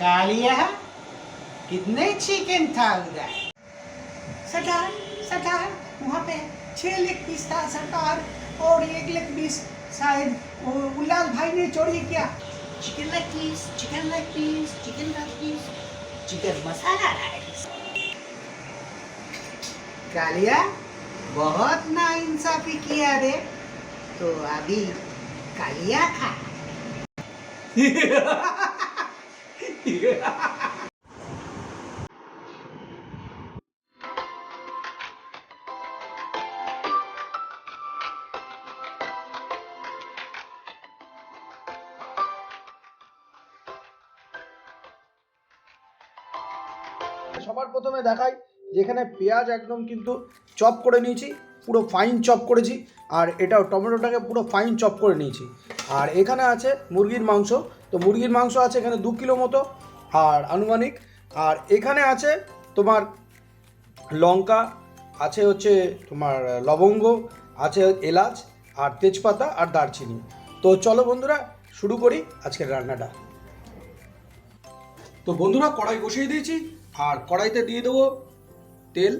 कालिया कितने चिकन था उधर? सरदार सरदार वहाँ पे छह लेग पीस था सरदार और एक लेग पीस शायद उल्लाल भाई ने चोरी किया। Chicken leg piece chicken leg piece chicken leg piece chicken masala rice kalia बहुत ना इंसाफी किया रे। तो अभी कालिया खा। সবার প্রথমে দেখাই, যেখানে পেঁয়াজ একদম কিন্তু চপ করে নিয়েছি, পুরো ফাইন চপ করেছি, আর এটাও টমেটোটাকে পুরো ফাইন চপ করে নিয়েছি। আর এখানে আছে মুরগির মাংস, তো মুরগির মাংস আছে এখানে দু কিলো মতো আর আনুমানিক, আর এখানে আছে তোমার লঙ্কা, আছে হচ্ছে তোমার লবঙ্গ, আছে এলাচ, আর তেজপাতা, আর দারচিনি। তো চলো বন্ধুরা, শুরু করি আজকের রান্নাটা। তো বন্ধুরা, কড়াই বসিয়ে দিয়েছি, আর কড়াইতে দিয়ে দেবো তেল।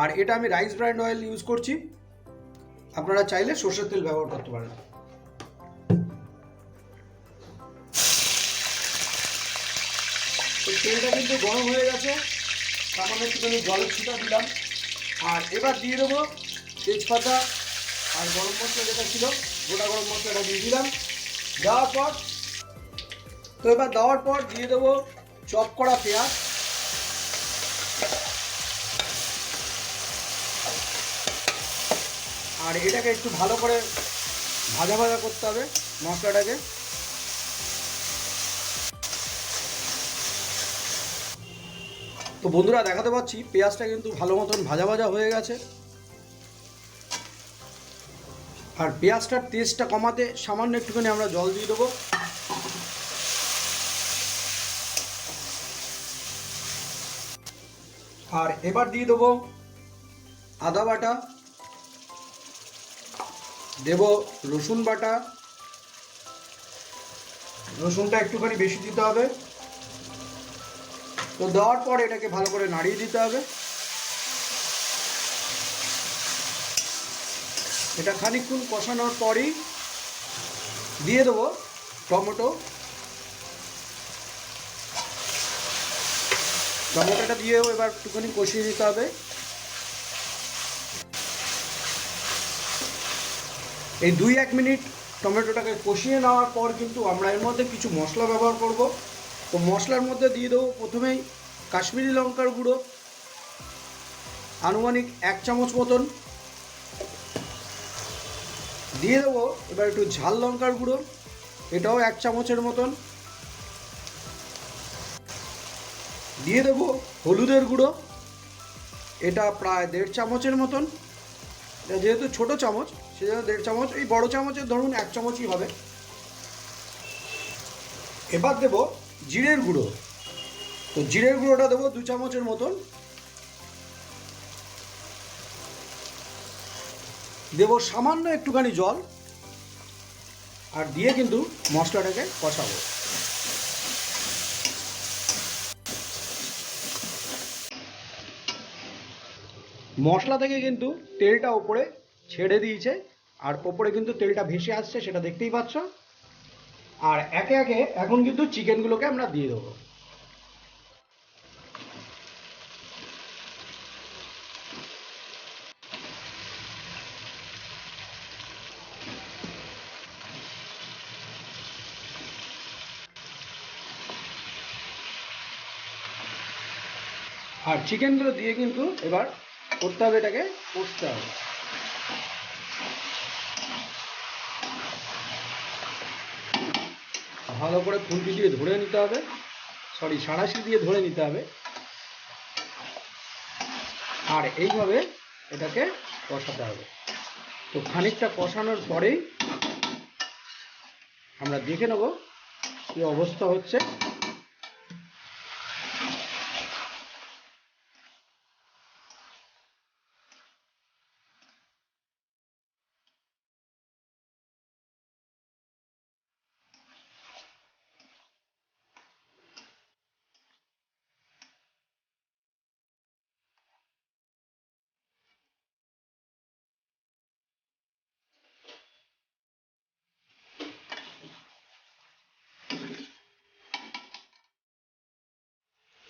আর এটা আমি রাইস ব্র্যান্ড অয়েল ইউজ করছি। আপনারা চাইলে সর্ষের তেল ব্যবহার করতে পারেন। তেলটা কিন্তু গরম হয়ে গেছে। সামান্য একটুখানি জলের ছিটা দিলাম। আর এবার দিয়ে দেবো তেজপাতা আর গরম মশলা যেটা ছিল, গোটা গরম মশলাটা দিয়ে দিলাম। দেওয়ার পর তো এবার দেওয়ার পর দিয়ে দেবো চপ করা পেঁয়াজ। আর এটাকে একটু ভালো করে ভাজা ভাজা করতে হবে মশলাটাকে। তো বন্ধুরা দেখাতে পাচ্ছি, পেঁয়াজটা কিন্তু ভালো মতন ভাজা ভাজা হয়ে গেছে। আর পেঁয়াজটার টেস্টটা কমাতে সামান্য একটুখানি আমরা জল দিয়ে দেবো। আর এবার দিয়ে দেবো আদা বাটা, দেব রসুন বাটা। রসুনটা একটুখানি বেশি দিতে হবে। তো দেওয়ার পর এটাকে ভালো করে নাড়িয়ে দিতে হবে। এটা খানিকক্ষণ কষানোর পরই দিয়ে দেবো টমেটো। টমেটোটা দিয়েও এবার একটুখানি কষিয়ে দিতে হবে। এই দুই এক মিনিট টমেটোটাকে কষিয়ে নেওয়ার পর কিন্তু আমরা এর মধ্যে কিছু মশলা ব্যবহার করব। তো মশলার মধ্যে দিয়ে দেবো প্রথমেই কাশ্মীরি লঙ্কার গুঁড়ো, আনুমানিক এক চামচ মতন। দিয়ে দেবো এবার একটু ঝাল লঙ্কার গুঁড়ো, এটাও এক চামচের মতন। দিয়ে দেবো হলুদের গুঁড়ো, এটা প্রায় দেড় চামচের মতন। যেহেতু ছোট চামচ, সেজন্য দেড় চামচ, এই বড় চামচের ধরুন এক চামচই হবে। এবার দেব জিরের গুঁড়ো। তো জিরের গুঁড়োটা দেবো দু চামচের মতন। দেব সামান্য একটুখানি জল। আর দিয়ে কিন্তু মশলাটাকে কষাবো। মশলা থেকে কিন্তু তেলটা ওপরে ছেড়ে দিয়েছে। আর ওপরে কিন্তু তেলটা ভেসে আসছে, সেটা দেখতেই পাচ্ছ। আর একে একে এখন কিন্তু চিকেনগুলোকে আমরা দিয়ে দেবো। আর চিকেনগুলো দিয়ে কিন্তু এবার করতে হবে এটাকে কষতে হবে। ভালো করে খুন্তি দিয়ে ধরে নিতে হবে। সরি সাঁড়াশি দিয়ে ধরে নিতে হবে। আর এইভাবে এটাকে কষাতে হবে। তো খানিকটা কষানোর পরেই আমরা দেখে নেব কি অবস্থা হচ্ছে।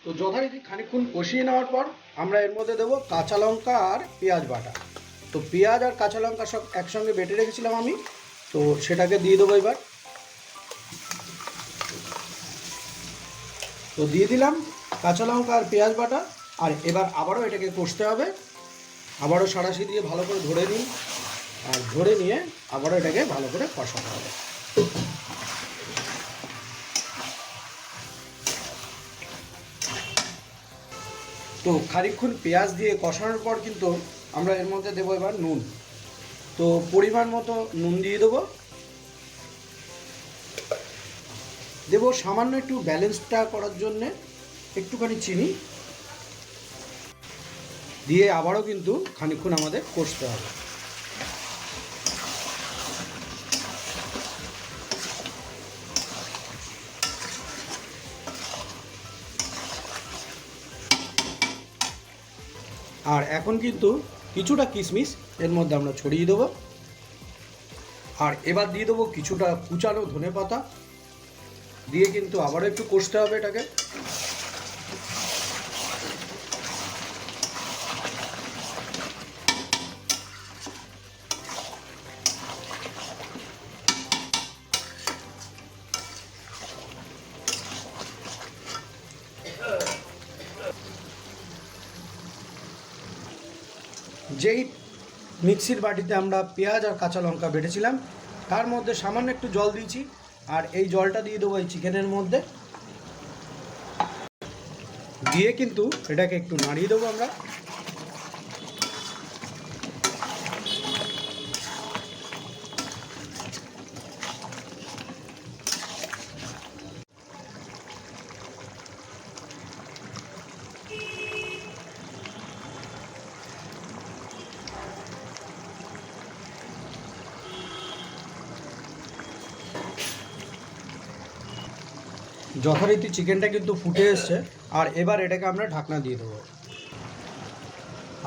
তো যথারীতি খানিকক্ষণ কষিয়ে নেওয়ার পর আমরা এর মধ্যে দেবো কাঁচা লঙ্কা আর পেঁয়াজ বাটা। তো পেঁয়াজ আর কাঁচা লঙ্কা সব একসঙ্গে বেটে রেখেছিলাম আমি, তো সেটাকে দিয়ে দেবো এবার। তো দিয়ে দিলাম কাঁচা লঙ্কা আর পেঁয়াজ বাটা, আর এবার আবারও এটাকে কষতে হবে। আবারও সাঁড়াশি দিয়ে ভালো করে ধরে নিন আর ধরে নিয়ে আবারও এটাকে ভালো করে কষাতে হবে। তো খানিক্ষণ পেঁয়াজ দিয়ে কষানোর পর কিন্তু আমরা এর মধ্যে দেবো এবার নুন। তো পরিমাণ মতো নুন দিয়ে দেবো। দেবো সামান্য একটু ব্যালেন্সটা করার জন্যে একটুখানি চিনি। দিয়ে আবারও কিন্তু খানিক্ষণ আমাদের কষতে হবে। আর এখন কিন্তু কিছুটা কিশমিশ এর মধ্যে আমরা ছড়িয়ে দেবো। আর এবার দিয়ে দেবো কিছুটা কুচানো ধনে পাতা দিয়ে কিন্তু আবারও একটু কষতে হবে এটাকে। যেই মিক্সির বাটিতে আমরা পেঁয়াজ আর কাঁচা লঙ্কা বেটেছিলাম, তার মধ্যে সামান্য একটু জল দিয়েছি আর এই জলটা দিয়ে দেবো এই চিকেনের মধ্যে। দিয়ে কিন্তু এটাকে একটু নাড়িয়ে দেবো আমরা। যথারীতি চিকেনটা কিন্তু ফুটে এসছে। আর এবার এটাকে আমরা ঢাকনা দিয়ে দেবো।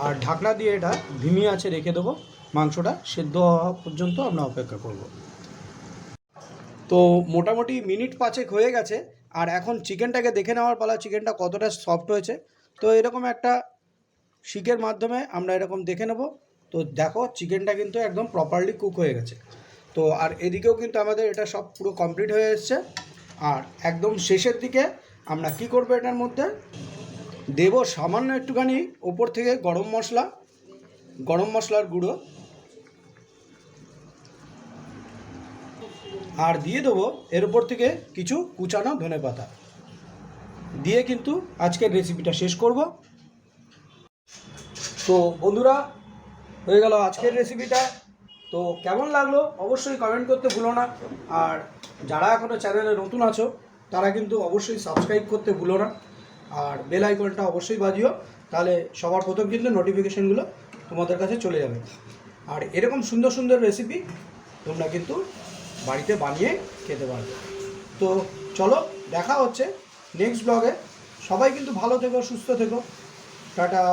আর ঢাকনা দিয়ে এটা ধিমি আছে রেখে দেবো। মাংসটা সেদ্ধ হওয়া পর্যন্ত আমরা অপেক্ষা করব। তো মোটামুটি মিনিট পাঁচেক হয়ে গেছে। আর এখন চিকেনটাকে দেখে নেওয়ার পালা চিকেনটা কতটা সফট হয়েছে। তো এরকম একটা শিকের মাধ্যমে আমরা এরকম দেখে নেব। তো দেখো চিকেনটা কিন্তু একদম প্রপারলি কুক হয়ে গেছে। তো আর এদিকেও কিন্তু আমাদের এটা সব পুরো কমপ্লিট হয়ে এসছে। আর একদম শেষের দিকে আমরা কি করব এটার মধ্যে? দেব সামান্য একটুখানি ওপর থেকে গরম মশলা, গরম মশলার গুঁড়ো। আর দিয়ে দেবো এর উপর থেকে কিছু কুচানো ধনে পাতা। দিয়ে কিন্তু আজকের রেসিপিটা শেষ করব। তো বন্ধুরা, হয়ে গেল আজকের রেসিপিটা তো কেমন লাগল অবশ্যই কমেন্ট করতে ভুলো না। আর যারা এখনও চ্যানেলে নতুন আছো, তারা কিন্তু অবশ্যই সাবস্ক্রাইব করতে ভুলো না। আর বেল আইকনটা অবশ্যই বাজিও, তাহলে সবার প্রথম কিন্তু নোটিফিকেশানগুলো তোমাদের কাছে চলে যাবে। আর এরকম সুন্দর সুন্দর রেসিপি তোমরা কিন্তু বাড়িতে বানিয়ে খেতে পারবে। তো চলো, দেখা হচ্ছে নেক্সট ব্লগে সবাই কিন্তু ভালো থেকো, সুস্থ থেকো। টাটা।